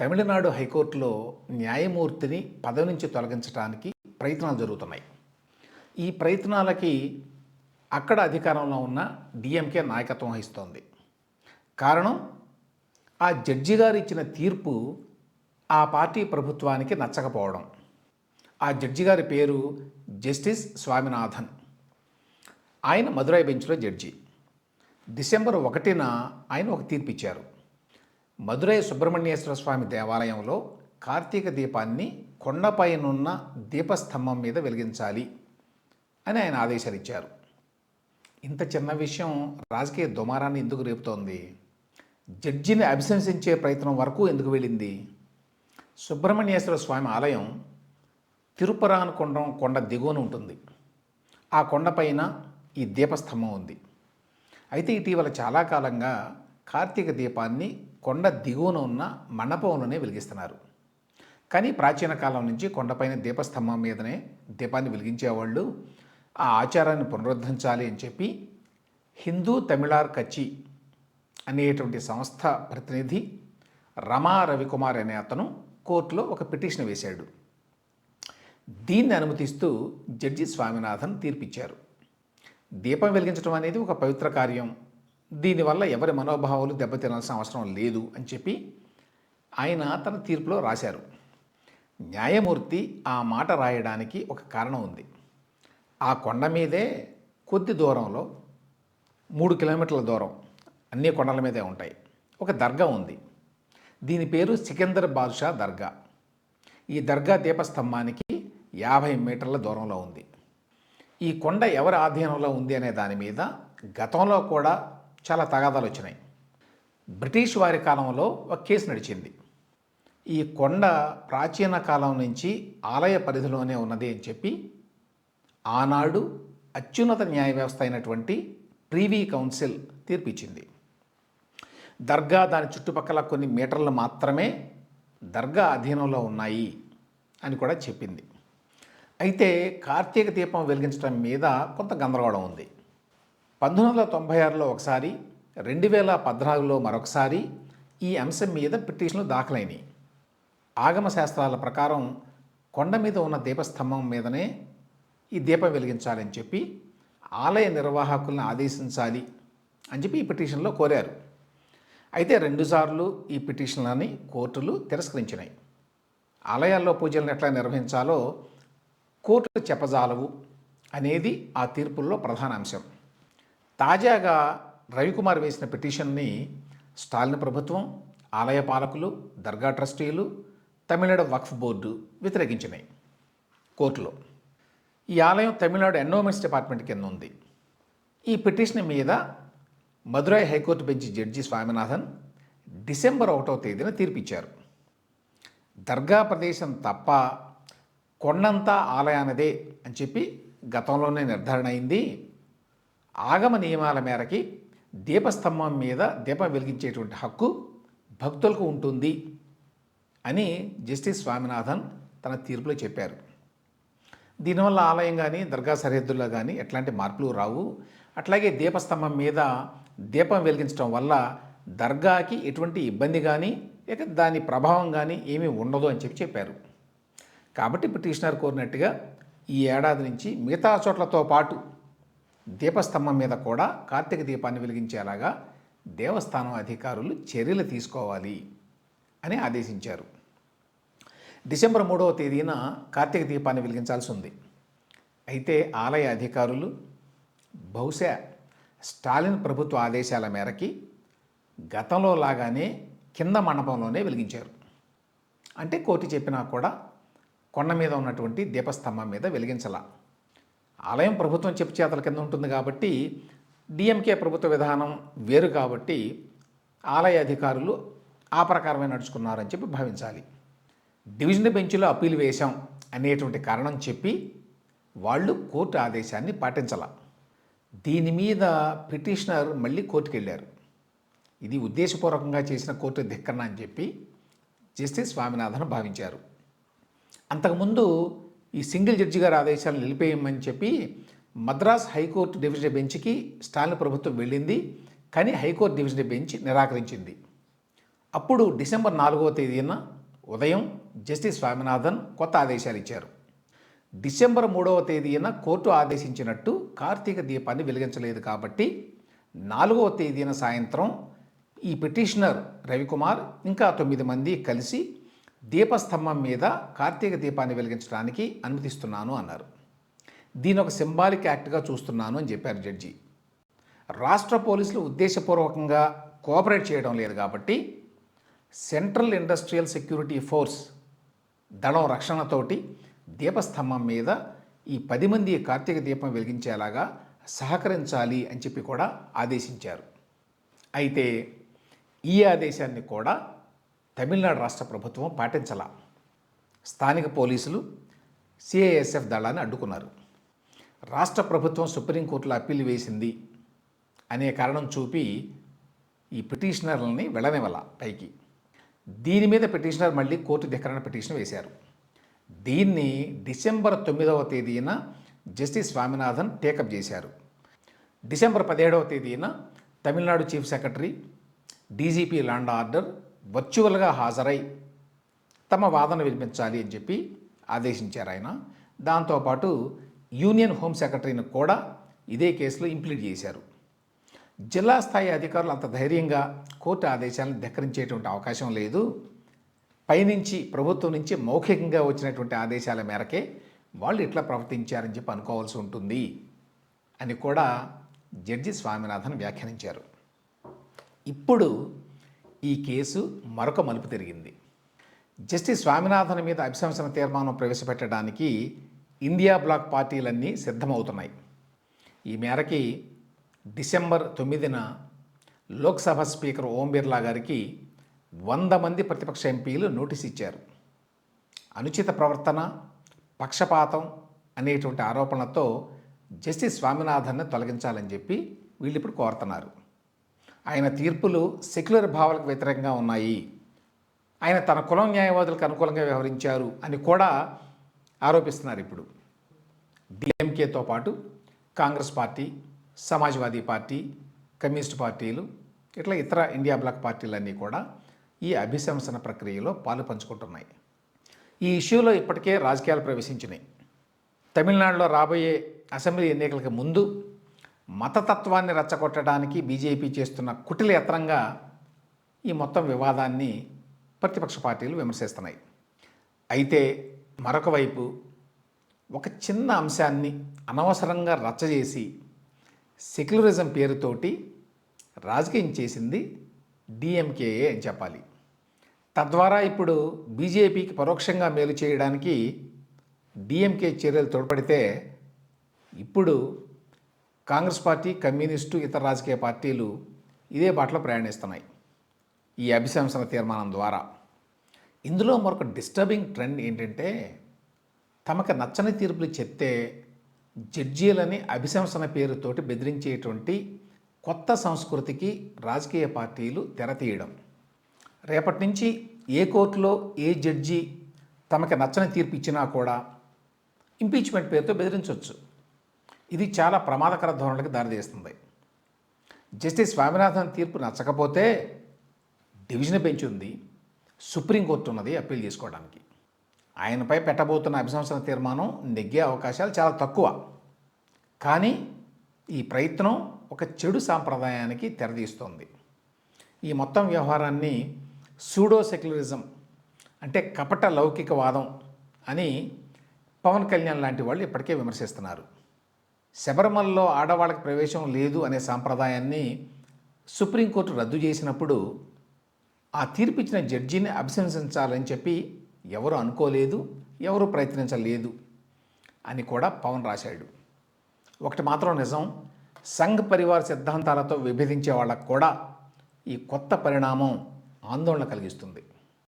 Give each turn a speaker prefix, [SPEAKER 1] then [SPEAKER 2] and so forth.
[SPEAKER 1] తమిళనాడు హైకోర్టులో న్యాయమూర్తిని పదవి నుంచి తొలగించడానికి ప్రయత్నాలు జరుగుతున్నాయి. ఈ ప్రయత్నాలకి అక్కడ అధికారంలో ఉన్న డిఎంకే నాయకత్వం వహిస్తోంది. కారణం ఆ జడ్జి గారు ఇచ్చిన తీర్పు ఆ పార్టీ ప్రభుత్వానికి నచ్చకపోవడం. ఆ జడ్జి గారి పేరు జస్టిస్ స్వామినాథన్. ఆయన మదురై బెంచ్లో జడ్జి. డిసెంబర్ ఒకటిన ఆయన ఒక తీర్పు ఇచ్చారు మధురై సుబ్రహ్మణ్యేశ్వర స్వామి దేవాలయంలో కార్తీక దీపాన్ని కొండపైనున్న దీపస్తంభం మీద వెలిగించాలి అని ఆయన ఆదేశాలు ఇచ్చారు ఇంత చిన్న విషయం రాజకీయ దుమారాన్ని ఎందుకు రేపుతోంది? జడ్జిని అభిశంసించే ప్రయత్నం వరకు ఎందుకు వెళ్ళింది? సుబ్రహ్మణ్యేశ్వర స్వామి ఆలయం తిరుపరానుకొండం కొండ కొండ దిగువన ఉంటుంది. ఆ కొండపైన ఈ దీపస్తంభం ఉంది. అయితే ఇటీవల చాలా కాలంగా కార్తీక దీపాన్ని కొండ దిగువన ఉన్న మండపంలోనే వెలిగిస్తున్నారు. కానీ ప్రాచీన కాలం నుంచి కొండపైన దీపస్తంభం మీదనే దీపాన్ని వెలిగించేవాళ్ళు ఆ ఆచారాన్ని పునరుద్ధరించాలి అని చెప్పి హిందూ తమిళార్ కచ్చి అనేటువంటి సంస్థ ప్రతినిధి రమా రవికుమార్ అనే అతను కోర్టులో ఒక పిటిషన్ వేశాడు. దీన్ని అనుమతిస్తూ జడ్జి స్వామినాథన్ తీర్పిచ్చారు. దీపం వెలిగించడం అనేది ఒక పవిత్ర కార్యం. దీనివల్ల ఎవరి మనోభావాలు దెబ్బతినాల్సిన అవసరం లేదు అని చెప్పి ఆయన తన తీర్పులో రాశారు. న్యాయమూర్తి ఆ మాట రాయడానికి ఒక కారణం ఉంది. ఆ కొండ మీదే కొద్ది దూరంలో మూడు కిలోమీటర్ల దూరం అన్ని కొండల మీదే ఉంటాయి. ఒక దర్గా ఉంది. దీని పేరు సికిందర్ బాదుషా దర్గా. ఈ దర్గా దీపస్తంభానికి యాభై మీటర్ల దూరంలో ఉంది. ఈ కొండ ఎవరి ఆధీనంలో ఉంది అనే దాని మీద గతంలో కూడా చాలా తగాదాలు వచ్చినాయి. బ్రిటిష్ వారి కాలంలో ఒక కేసు నడిచింది. ఈ కొండ ప్రాచీన కాలం నుంచి ఆలయ పరిధిలోనే ఉన్నది అని చెప్పి ఆనాడు అత్యున్నత న్యాయ వ్యవస్థ అయినటువంటి ప్రీవీ కౌన్సిల్ తీర్పిచ్చింది. దర్గా దాని చుట్టుపక్కల కొన్ని మీటర్లు మాత్రమే దర్గా అధీనంలో ఉన్నాయి అని కూడా చెప్పింది. అయితే కార్తీక దీపం వెలిగించడం మీద కొంత గందరగోళం ఉంది. పంతొమ్మిది వందల తొంభై ఆరులో ఒకసారి రెండు వేల పద్నాలుగులో మరొకసారి ఈ అంశం మీద పిటిషన్లు దాఖలైనవి ఆగమ శాస్త్రాల ప్రకారం కొండ మీద ఉన్న దీపస్తంభం మీదనే ఈ దీపం వెలిగించాలని చెప్పి ఆలయ నిర్వాహకులను ఆదేశించాలి అని చెప్పి ఈ పిటిషన్లో కోరారు. అయితే రెండుసార్లు ఈ పిటిషన్లని కోర్టులు తిరస్కరించినాయి. ఆలయాల్లో పూజలను ఎట్లా నిర్వహించాలో కోర్టులు చెప్పజాలవు అనేది ఆ తీర్పుల్లో ప్రధాన అంశం. తాజాగా రవికుమార్ వేసిన పిటిషన్ని స్టాలిన్ ప్రభుత్వం ఆలయ పాలకులు దర్గా ట్రస్టీలు తమిళనాడు వక్ఫ్ బోర్డు వ్యతిరేకించినాయి కోర్టులో. ఈ ఆలయం తమిళనాడు ఎన్నోమెంట్స్ డిపార్ట్మెంట్ కింద ఉంది. ఈ పిటిషన్ మీద Madurai high court bench judge Swaminathan December ఒకటో తేదీన తీర్పిచ్చారు. దర్గా ప్రదేశం తప్ప కొండంతా ఆలయానదే అని చెప్పి గతంలోనే నిర్ధారణ అయింది. ఆగమ నియమాల మేరకి దీపస్తంభం మీద దీపం వెలిగించేటువంటి హక్కు భక్తులకు ఉంటుంది అని జస్టిస్ స్వామినాథన్ తన తీర్పులో చెప్పారు. దీనివల్ల ఆలయం కానీ దర్గా సరిహద్దుల్లో కానీ ఎట్లాంటి మార్పులు రావు. అట్లాగే దీపస్తంభం మీద దీపం వెలిగించడం వల్ల దర్గాకి ఎటువంటి ఇబ్బంది కానీ లేక దాని ప్రభావం కానీ ఏమీ ఉండదు అని చెప్పి చెప్పారు. కాబట్టి పిటిషనర్ కోరినట్టుగా ఈ ఏడాది నుంచి మిగతా చోట్లతో పాటు దీపస్తంభం మీద కూడా కార్తీక దీపాన్ని వెలిగించేలాగా దేవస్థానం అధికారులు చర్యలు తీసుకోవాలి అని ఆదేశించారు. డిసెంబర్ మూడవ తేదీన కార్తీక దీపాన్ని వెలిగించాల్సి ఉంది. అయితే ఆలయ అధికారులు బహుశా స్టాలిన్ ప్రభుత్వ ఆదేశాల మేరకి గతంలో లాగానే కింద మండపంలోనే వెలిగించారు. అంటే కోర్టు చెప్పినా కూడా కొండ మీద ఉన్నటువంటి దీపస్తంభం మీద వెలిగించలా. ఆలయం ప్రభుత్వం చెప్పు చేతల కింద ఉంటుంది కాబట్టి డిఎంకే ప్రభుత్వ విధానం వేరు కాబట్టి ఆలయ అధికారులు ఆ ప్రకారమే నడుచుకున్నారని చెప్పి భావించాలి. డివిజన్ బెంచ్లో అప్పీల్ వేశాం అనేటువంటి కారణం చెప్పి వాళ్ళు కోర్టు ఆదేశాన్ని పాటించాల. దీని మీద పిటిషనర్ మళ్ళీ కోర్టుకు వెళ్ళారు ఇది ఉద్దేశపూర్వకంగా చేసిన కోర్టు ధిక్కరణ అని చెప్పి జస్టిస్ స్వామినాథన్ భావించారు. అంతకుముందు ఈ సింగిల్ జడ్జి గారి ఆదేశాలు నిలిపేయమని చెప్పి మద్రాస్ హైకోర్టు డివిజన్ బెంచ్కి స్టాలిన్ ప్రభుత్వం వెళ్ళింది. కానీ హైకోర్టు డివిజన్ బెంచ్ నిరాకరించింది. అప్పుడు డిసెంబర్ నాలుగవ తేదీన ఉదయం జస్టిస్ స్వామినాథన్ కొత్త ఆదేశాలు ఇచ్చారు. డిసెంబర్ మూడవ తేదీన కోర్టు ఆదేశించినట్టు కార్తీక దీపాన్ని వెలిగించలేదు కాబట్టి నాలుగవ తేదీన సాయంత్రం ఈ పిటిషనర్ రవికుమార్ ఇంకా తొమ్మిది మంది కలిసి దీపస్తంభం మీద కార్తీక దీపాన్ని వెలిగించడానికి అనుమతిస్తున్నాను అన్నారు. దీని ఒక సింబాలిక్ యాక్ట్గా చూస్తున్నాను అని చెప్పారు జడ్జి. రాష్ట్ర పోలీసులు ఉద్దేశపూర్వకంగా కోఆపరేట్ చేయడం లేదు కాబట్టి సెంట్రల్ ఇండస్ట్రియల్ సెక్యూరిటీ ఫోర్స్ దళం రక్షణతోటి దీపస్తంభం మీద ఈ పది మంది కార్తీక దీపం వెలిగించేలాగా సహకరించాలి అని చెప్పి కూడా ఆదేశించారు. అయితే ఈ ఆదేశాన్ని కూడా తమిళనాడు రాష్ట్ర ప్రభుత్వం పాటించాల. స్థానిక పోలీసులు సిఐఎస్ఎఫ్ దళాన్ని అడ్డుకున్నారు. రాష్ట్ర ప్రభుత్వం సుప్రీంకోర్టులో అప్పీల్ వేసింది అనే కారణం చూపి ఈ పిటిషనర్లని వెళ్ళనివ్వాల పైకి. దీని మీద పిటిషనర్ మళ్ళీ కోర్టు ధిక్కరణ పిటిషన్ వేశారు. దీన్ని డిసెంబర్ తొమ్మిదవ తేదీన జస్టిస్ స్వామినాథన్ టేకప్ చేశారు. డిసెంబర్ పదిహేడవ తేదీన Tamil Nadu chief secretary DGP law and order వర్చువల్గా హాజరై తమ వాదన వినిపించాలి అని చెప్పి ఆదేశించారు ఆయన. దాంతోపాటు యూనియన్ హోమ్ సెక్రటరీని కూడా ఇదే కేసులో ఇంప్లీట్ చేశారు. జిల్లా స్థాయి అధికారులు అంత ధైర్యంగా కోర్టు ఆదేశాలను ధిక్కరించేటువంటి అవకాశం లేదు. పైనుంచి ప్రభుత్వం నుంచి మౌఖికంగా వచ్చినటువంటి ఆదేశాల మేరకే వాళ్ళు ఇట్లా ప్రవర్తించారని చెప్పి అనుకోవాల్సి ఉంటుంది అని కూడా జడ్జి స్వామినాథన్ వ్యాఖ్యానించారు. ఇప్పుడు ఈ కేసు మరొక మలుపు తిరిగింది. జస్టిస్ స్వామినాథన్ మీద అభిశంసన తీర్మానం ప్రవేశపెట్టడానికి ఇండియా బ్లాక్ పార్టీలన్నీ సిద్ధమవుతున్నాయి. ఈ మేరకి డిసెంబర్ తొమ్మిదిన లోక్సభ స్పీకర్ ఓం బిర్లా గారికి వంద మంది ప్రతిపక్ష ఎంపీలు నోటీస్ ఇచ్చారు. అనుచిత ప్రవర్తన పక్షపాతం అనేటువంటి ఆరోపణలతో జస్టిస్ స్వామినాథన్ని తొలగించాలని చెప్పి వీళ్ళు ఇప్పుడు కోరుతున్నారు. ఆయన తీర్పులు సెక్యులర్ భావాలకు వ్యతిరేకంగా ఉన్నాయి. ఆయన తన కులం న్యాయవాదులకు అనుకూలంగా వ్యవహరించారు అని కూడా ఆరోపిస్తున్నారు ఇప్పుడు. డిఎంకేతో పాటు Congress party Samajwadi party communist పార్టీలు ఇట్లా ఇతర ఇండియా బ్లాక్ పార్టీలన్నీ కూడా ఈ అభిశంసన ప్రక్రియలో పాలు పంచుకుంటున్నాయి. ఈ ఇష్యూలో ఇప్పటికే రాజకీయాలు ప్రవేశించినాయి. తమిళనాడులో రాబోయే అసెంబ్లీ ఎన్నికలకు ముందు మతతత్వాన్ని రెచ్చగొట్టడానికి బీజేపీ చేస్తున్న కుటిల యత్నంగా ఈ మొత్తం వివాదాన్ని ప్రతిపక్ష పార్టీలు విమర్శిస్తున్నాయి. అయితే మరొక వైపు ఒక చిన్న అంశాన్ని అనవసరంగా రచ్చజేసి సెక్యులరిజం పేరుతోటి రాజకీయం చేసింది డిఎంకేఏ అని చెప్పాలి. తద్వారా ఇప్పుడు బీజేపీకి పరోక్షంగా మేలు చేయడానికి డిఎంకే చర్యలు తోడ్పడితే ఇప్పుడు కాంగ్రెస్ పార్టీ కమ్యూనిస్టు ఇతర రాజకీయ పార్టీలు ఇదే బాటలో ప్రయాణిస్తున్నాయి. ఈ అభిశంసన తీర్మానం ద్వారా. ఇందులో మరొక డిస్టర్బింగ్ ట్రెండ్ ఏంటంటే తమకు నచ్చని తీర్పులు చెప్తే జడ్జీలని అభిశంసన పేరుతోటి బెదిరించేటువంటి కొత్త సంస్కృతికి రాజకీయ పార్టీలు తెరతీయడం రేపటి నుంచి ఏ కోర్టులో ఏ జడ్జి తమకు నచ్చని తీర్పు ఇచ్చినా కూడా ఇంపీచ్మెంట్ పేరుతో బెదిరించవచ్చు ఇది చాలా ప్రమాదకర ధోరణికి దారితీస్తుంది. జస్టిస్ స్వామినాథన్ తీర్పు నచ్చకపోతే డివిజన్ బెంచ్ ఉంది సుప్రీంకోర్టు ఉన్నది అప్పీల్ చేసుకోవడానికి. ఆయనపై పెట్టబోతున్న అభిశంసన తీర్మానం నెగ్గే అవకాశాలు చాలా తక్కువ. కానీ ఈ ప్రయత్నం ఒక చెడు సాంప్రదాయానికి తెరదీస్తోంది. ఈ మొత్తం వ్యవహారాన్ని సూడో సెక్యులరిజం అంటే కపట లౌకికవాదం అని పవన్ కళ్యాణ్ లాంటి వాళ్ళు ఇప్పటికే విమర్శిస్తున్నారు. శబరిమలలో ఆడవాళ్ళకి ప్రవేశం లేదు అనే సాంప్రదాయాన్ని సుప్రీంకోర్టు రద్దు చేసినప్పుడు ఆ తీర్పిచ్చిన జడ్జిని అభిశంసించాలని చెప్పి ఎవరు అనుకోలేదు ఎవరు ప్రయత్నించలేదు అని కూడా పవన్ రాశాడు. ఒకటి మాత్రం నిజం సంఘ్ పరివార సిద్ధాంతాలతో విభేదించే వాళ్ళకు కూడా ఈ కొత్త పరిణామం ఆందోళన కలిగిస్తుంది.